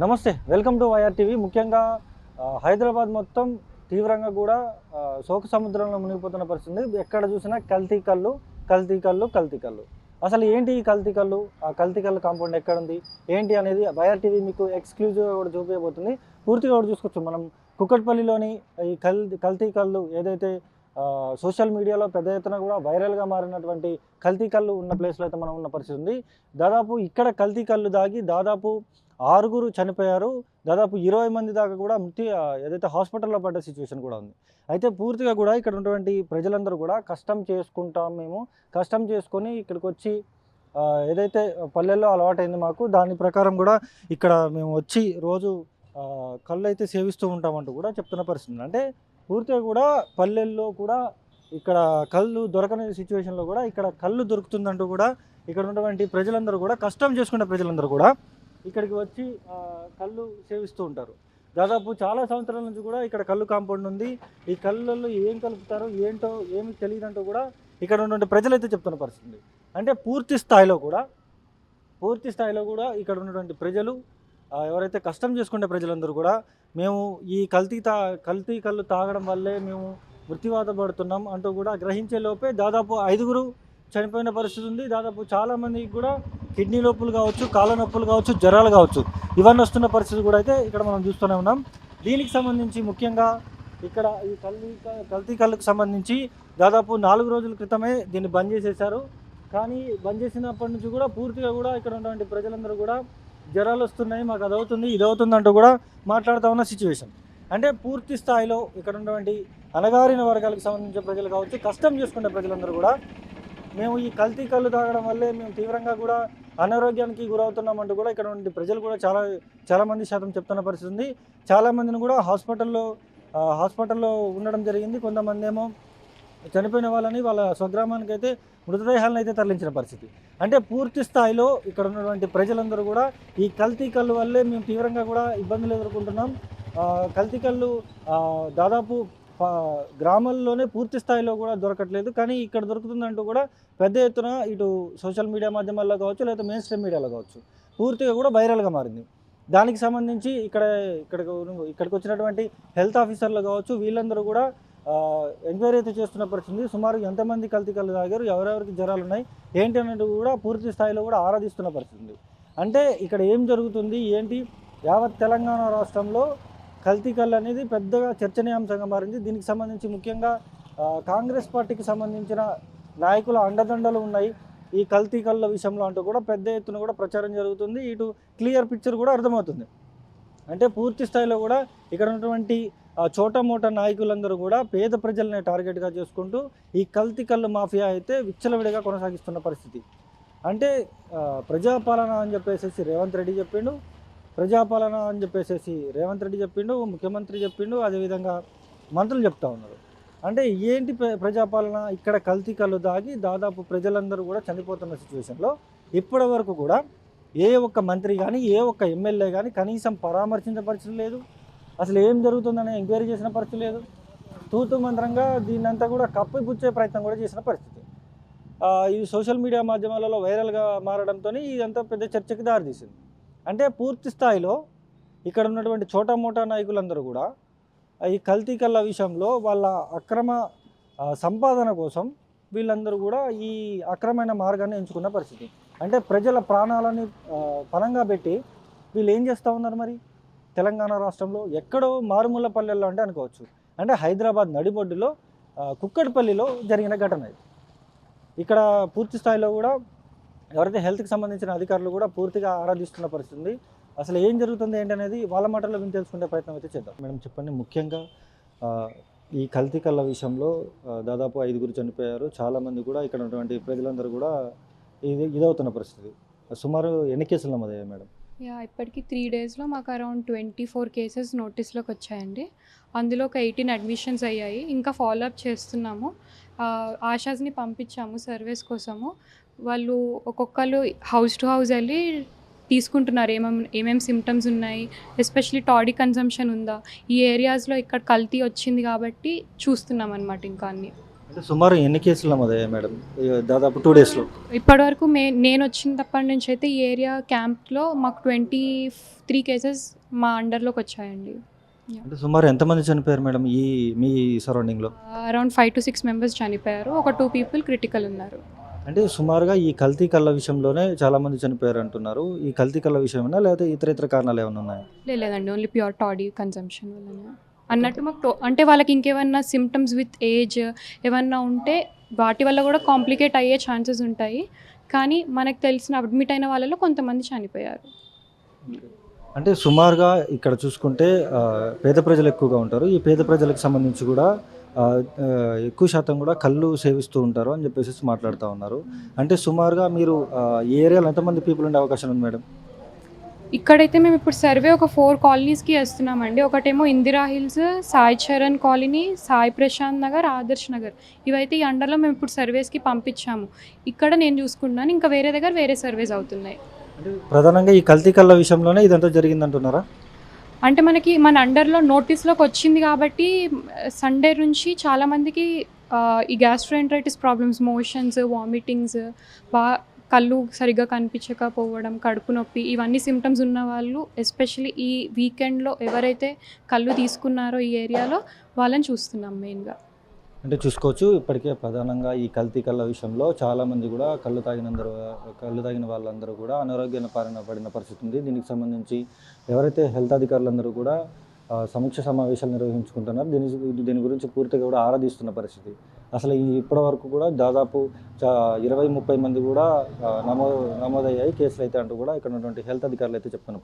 నమస్తే welcome to YR TV. ముఖ్యంగా హైదరాబాద్ మొత్తం తీవ్రంగా కూడా శోక సముద్రంలో మునిగిపోతున్న పరిస్థితి ఎక్కడ చూసినా కల్తీ కళ్ళు కల్తీ కళ్ళు కల్తీ కళ్ళు. అసలు ఏంటి ఈ కల్తీ కళ్ళు? ఆ కల్తీ కళ్ళు కాంపౌండ్ ఎక్కడ ఉంది? ఏంటి అనేది వైఆర్ టీవీ మీకు ఎక్స్క్లూజివ్గా కూడా చూపించబోతుంది పూర్తిగా కూడా చూసుకోవచ్చు. మనం కుక్కట్పల్లిలోని ఈ కల్ కల్తీ కళ్ళు ఏదైతే సోషల్ మీడియాలో పెద్ద ఎత్తున కూడా వైరల్గా మారినటువంటి కల్తీ కళ్ళు ఉన్న ప్లేస్లో అయితే మనం ఉన్న పరిస్థితి ఉంది. దాదాపు ఇక్కడ కల్తీ కళ్ళు దాగి దాదాపు ఆరుగురు చనిపోయారు. దాదాపు ఇరవై మంది దాకా కూడా మృతి ఏదైతే హాస్పిటల్లో పడ్డ సిచ్యువేషన్ కూడా ఉంది. అయితే పూర్తిగా కూడా ఇక్కడ ఉన్నటువంటి ప్రజలందరూ కూడా కష్టం చేసుకుంటాం మేము. కష్టం చేసుకొని ఇక్కడికి వచ్చి ఏదైతే పల్లెల్లో అలవాటైంది మాకు దాని ప్రకారం కూడా ఇక్కడ మేము వచ్చి రోజు కళ్ళు అయితే సేవిస్తూ ఉంటామంటూ కూడా చెప్తున్న పరిస్థితి అంటే పూర్తిగా కూడా పల్లెల్లో కూడా ఇక్కడ కళ్ళు దొరకని సిచ్యువేషన్లో కూడా ఇక్కడ కళ్ళు దొరుకుతుందంటూ కూడా ఇక్కడ ఉన్నటువంటి ప్రజలందరూ కూడా కష్టం చేసుకునే ప్రజలందరూ కూడా ఇక్కడికి వచ్చి కళ్ళు సేవిస్తూ ఉంటారు. దాదాపు చాలా సంవత్సరాల నుంచి కూడా ఇక్కడ కళ్ళు కాంపౌండ్ ఉంది. ఈ కళ్ళల్లో ఏం కలుపుతారో ఏంటో ఏమి తెలియదంటూ కూడా ఇక్కడ ఉన్నటువంటి ప్రజలైతే చెప్తున్న పరిస్థితి అంటే పూర్తి స్థాయిలో కూడా పూర్తి స్థాయిలో కూడా ఇక్కడ ఉన్నటువంటి ప్రజలు ఎవరైతే కష్టం చేసుకునే ప్రజలందరూ కూడా మేము ఈ కల్తీ తా కల్తీ కళ్ళు తాగడం వల్లే మేము మృత్యువాత పడుతున్నాం అంటూ కూడా గ్రహించే లోపే దాదాపు ఐదుగురు చనిపోయిన పరిస్థితి ఉంది. దాదాపు చాలామందికి కూడా కిడ్నీ నొప్పులు కావచ్చు కాళ్ళ నొప్పులు కావచ్చు జ్వరాలు కావచ్చు ఇవన్నీ వస్తున్న పరిస్థితి కూడా అయితే ఇక్కడ మనం చూస్తూనే ఉన్నాం. దీనికి సంబంధించి ముఖ్యంగా ఇక్కడ ఈ కల్తీ కల్తీ కళ్ళకు సంబంధించి దాదాపు నాలుగు రోజుల క్రితమే దీన్ని బంద్ చేసేశారు. కానీ బంద్ చేసినప్పటి నుంచి కూడా పూర్తిగా కూడా ఇక్కడ ఉన్నటువంటి ప్రజలందరూ కూడా జ్వరాలు వస్తున్నాయి మాకు అది అవుతుంది ఇది అవుతుంది అంటూ కూడా మాట్లాడుతూ ఉన్న సిచ్యువేషన్ అంటే పూర్తి స్థాయిలో ఇక్కడ ఉన్నటువంటి అణగారిన వర్గాలకు సంబంధించిన ప్రజలు కావచ్చు కష్టం చేసుకునే ప్రజలందరూ కూడా మేము ఈ కల్తీ కళ్ళు తాగడం వల్లే మేము తీవ్రంగా కూడా అనారోగ్యానికి గురవుతున్నామంటూ కూడా ఇక్కడ ఉండే ప్రజలు కూడా చాలా చాలామంది శాతం చెప్తున్న పరిస్థితి ఉంది. చాలామందిని కూడా హాస్పిటల్లో హాస్పిటల్లో ఉండడం జరిగింది. కొంతమంది ఏమో చనిపోయిన వాళ్ళని వాళ్ళ స్వగ్రామానికి అయితే మృతదేహాలను అయితే తరలించిన పరిస్థితి. అంటే పూర్తి స్థాయిలో ఇక్కడ ఉన్నటువంటి ప్రజలందరూ కూడా ఈ కల్తీ కళ్ళు వల్లే మేము తీవ్రంగా కూడా ఇబ్బందులు ఎదుర్కొంటున్నాం. కల్తీ కళ్ళు దాదాపు గ్రామాల్లోనే పూర్తి స్థాయిలో కూడా దొరకట్లేదు. కానీ ఇక్కడ దొరుకుతుందంటూ కూడా పెద్ద ఎత్తున ఇటు సోషల్ మీడియా మాధ్యమాల్లో కావచ్చు లేదా మెయిన్ స్ట్రీమ్ మీడియాలో కావచ్చు. పూర్తిగా కూడా వైరల్గా మారింది. దానికి సంబంధించి ఇక్కడ ఇక్కడ ఇక్కడికి వచ్చినటువంటి హెల్త్ ఆఫీసర్లు కావచ్చు వీళ్ళందరూ కూడా ఎంక్వైరీ అయితే చేస్తున్న పరిస్థితి. సుమారు ఎంతమంది కల్తీ కళ్ళు తాగారు? ఎవరెవరికి జ్వరాలు ఉన్నాయి? ఏంటి అనేది కూడా పూర్తి స్థాయిలో కూడా ఆరాధిస్తున్న పరిస్థితి అంటే ఇక్కడ ఏం జరుగుతుంది? ఏంటి? యావత్ తెలంగాణ రాష్ట్రంలో కల్తీ కళ్ళు అనేది పెద్దగా చర్చనీయాంశంగా మారింది. దీనికి సంబంధించి ముఖ్యంగా కాంగ్రెస్ పార్టీకి సంబంధించిన నాయకుల అండదండలు ఉన్నాయి. ఈ కల్తీ కళ్ళ విషయంలో అంటూ కూడా పెద్ద ఎత్తున కూడా ప్రచారం జరుగుతుంది. ఇటు క్లియర్ పిక్చర్ కూడా అర్థమవుతుంది. అంటే పూర్తి స్థాయిలో కూడా ఇక్కడ ఉన్నటువంటి ఆ, చోట మోట నాయకులందరూ కూడా పేద ప్రజలనే టార్గెట్గా చేసుకుంటూ ఈ కల్తీ కళ్ళు మాఫియా అయితే విచ్చలవిడిగా కొనసాగిస్తున్న పరిస్థితి. అంటే ప్రజాపాలన అని చెప్పేసి రేవంత్ రెడ్డి చెప్పిండు ప్రజాపాలన అని చెప్పేసి రేవంత్ రెడ్డి చెప్పిండు ముఖ్యమంత్రి చెప్పిండు అదేవిధంగా మంత్రులు చెప్తా ఉన్నారు. అంటే ఏంటి ప్ర- ప్రజాపాలన? ఇక్కడ కల్తీ కళ్ళు దాగి దాదాపు ప్రజలందరూ కూడా చనిపోతున్న సిచ్యువేషన్లో ఇప్పటి వరకు కూడా ఏ ఒక్క మంత్రి కానీ ఏ ఒక్క ఎమ్మెల్యే కానీ కనీసం పరామర్శించపరచడం లేదు. అసలు ఏం జరుగుతుందని ఎంక్వైరీ చేసిన పరిస్థితి లేదు. తూతు మంత్రంగా దీన్నంతా కూడా కప్పిపుచ్చే ప్రయత్నం కూడా చేసిన పరిస్థితి. ఇది ఈ సోషల్ మీడియా మాధ్యమాలలో వైరల్గా మారడంతో ఇదంతా పెద్ద చర్చకి దారితీసింది. అంటే పూర్తి స్థాయిలో ఇక్కడ ఉన్నటువంటి చోటా మోటా నాయకులందరూ కూడా ఈ కల్తీ కళ్ళ విషయంలో వాళ్ళ అక్రమ సంపాదన కోసం వీళ్ళందరూ కూడా ఈ అక్రమైన మార్గాన్ని ఎంచుకున్న పరిస్థితి. అంటే ప్రజల ప్రాణాలని ఆ, పణంగా పెట్టి వీళ్ళు ఏం చేస్తూ ఉన్నారు మరి? తెలంగాణ రాష్ట్రంలో ఎక్కడో మారుమూల పల్లెల్లో అంటే అనుకోవచ్చు. అంటే హైదరాబాద్ నడిబొడ్డులో కుక్కడిపల్లిలో జరిగిన ఘటన ఇది. ఇక్కడ పూర్తి స్థాయిలో కూడా ఎవరైతే హెల్త్కి సంబంధించిన అధికారులు కూడా పూర్తిగా ఆరాధిస్తున్న పరిస్థితి ఉంది. అసలు ఏం జరుగుతుంది ఏంటనేది వాళ్ళ మాటల్లో విని తెలుసుకునే ప్రయత్నం అయితే చేద్దాం. మేడం చెప్పండి ముఖ్యంగా ఈ కల్తీ కళ్ళ విషయంలో దాదాపు ఐదుగురు చనిపోయారు. చాలామంది కూడా ఇక్కడ ఉన్నటువంటి ప్రజలందరూ కూడా ఇది ఇదవుతున్న పరిస్థితి. సుమారు ఎన్ని కేసులు నమోదయ్యాయి మేడం? యా ఇప్పటికి త్రీ డేస్లో మాకు అరౌండ్ ట్వంటీ ఫోర్ కేసెస్ నోటీస్లోకి వచ్చాయండి. అందులో ఒక ఎయిటీన్ అడ్మిషన్స్ అయ్యాయి. ఇంకా ఫాలోఅప్ చేస్తున్నాము. ఆశాస్ని పంపించాము సర్వీస్ కోసము. వాళ్ళు ఒక్కొక్కరు హౌస్ టు హౌస్ వెళ్ళి తీసుకుంటున్నారు. ఏమేమి ఏమేమి సిమ్టమ్స్ ఉన్నాయి? ఎస్పెషలీ టాడీ కన్సంప్షన్ ఉందా? ఈ ఏరియాస్లో ఇక్కడ కల్తీ వచ్చింది కాబట్టి చూస్తున్నాం అనమాట ఇంకా అన్ని. అంటే సుమారు ఎన్ని కేసులు నమోదయ్యాయి మేడం? దాదాపు టూ డేస్లో ఇప్పటివరకు మే నేను వచ్చినప్పటి నుంచి అయితే ఈ ఏరియా క్యాంప్లో మాకు ట్వంటీ త్రీ కేసెస్ మా అండర్లోకి వచ్చాయండి. అంటే సుమారు ఎంతమంది చనిపోయారు మేడం ఈ మీ సరౌండింగ్లో? Around five to six members చనిపోయారు. ఒక టూ పీపుల్ క్రిటికల్ ఉన్నారు. అంటే సుమారుగా ఈ కల్తీ కళ్ళ విషయంలోనే చాలా మంది చనిపోయారు అంటున్నారు. ఈ కల్తీ కళ్ళ విషయమైనా లేకపోతే ఇతర ఇతర కారణాలు ఏమైనా ఉన్నాయా? లేదండి. ఓన్లీ ప్యూర్ టాడీ కన్సంప్షన్ వల్లనే. అన్నట్టు మాకు టో- అంటే వాళ్ళకి ఇంకేమన్నా సిమ్టమ్స్ విత్ ఏజ్ ఏమన్నా ఉంటే వాటి వల్ల కూడా కాంప్లికేట్ అయ్యే ఛాన్సెస్ ఉంటాయి. కానీ మనకు తెలిసిన అడ్మిట్ అయిన వాళ్ళలో కొంతమంది చనిపోయారు. అంటే సుమారుగా ఇక్కడ చూసుకుంటే పేద ప్రజలు ఎక్కువగా ఉంటారు. ఈ పేద ప్రజలకు సంబంధించి కూడా ఎక్కువ శాతం కూడా కళ్ళు సేవిస్తూ ఉంటారు అని చెప్పేసి మాట్లాడుతూ ఉన్నారు. అంటే సుమారుగా మీరు ఏరియాలో ఎంతమంది పీపుల్ ఉండే అవకాశం ఉంది మేడం? ఇక్కడైతే మేము ఇప్పుడు సర్వే ఒక ఫోర్ కాలనీస్కి వేస్తున్నామండి ఒకటేమో ఇందిరా హిల్స్ సాయి చరణ్ కాలనీ సాయి ప్రశాంత్ నగర్ ఆదర్శ్ నగర్. ఇవైతే ఈ అండర్లో మేము ఇప్పుడు సర్వేస్కి పంపించాము. ఇక్కడ నేను చూసుకుంటున్నాను ఇంకా వేరే దగ్గర వేరే సర్వేస్ అవుతున్నాయి. ప్రధానంగా ఈ కల్తీ కళ్ళ విషయంలోనే ఇదంతా జరిగిందంటున్నారా? అంటే మనకి మన అండర్లో నోటీస్లోకి వచ్చింది కాబట్టి సండే నుంచి చాలామందికి ఈ గ్యాస్ట్రోఎంట్రైటిస్ ప్రాబ్లమ్స్ మోషన్స్ వామిటింగ్స్ బా కళ్ళు సరిగ్గా కనిపించకపోవడం కడుపు నొప్పి ఇవన్నీ సిమ్టమ్స్ ఉన్న వాళ్ళు ఎస్పెషల్లీ ఈ వీకెండ్లో ఎవరైతే కళ్ళు తీసుకున్నారో ఈ ఏరియాలో వాళ్ళని చూస్తున్నాం మెయిన్గా అంటే చూసుకోవచ్చు. ఇప్పటికే ప్రధానంగా ఈ కల్తీ కళ్ళ విషయంలో చాలామంది కూడా కళ్ళు తాగినందరూ కళ్ళు తాగిన వాళ్ళందరూ కూడా అనారోగ్యాన్ని పాలన పడిన పరిస్థితి ఉంది. దీనికి సంబంధించి ఎవరైతే హెల్త్ అధికారులందరూ కూడా సమీక్ష సమావేశాలు నిర్వహించుకుంటున్నారు. దీని దీని గురించి పూర్తిగా కూడా ఆరాధిస్తున్న పరిస్థితి. అసలు ఈ ఇప్పటి వరకు కూడా దాదాపు చా- ఇరవై ముప్పై మంది కూడా నమో నమోదయ్యాయి. కేసులు అయితే అంటూ కూడా ఇక్కడ ఉన్నటువంటి హెల్త్ అధికారులు అయితే చెప్తున్నారు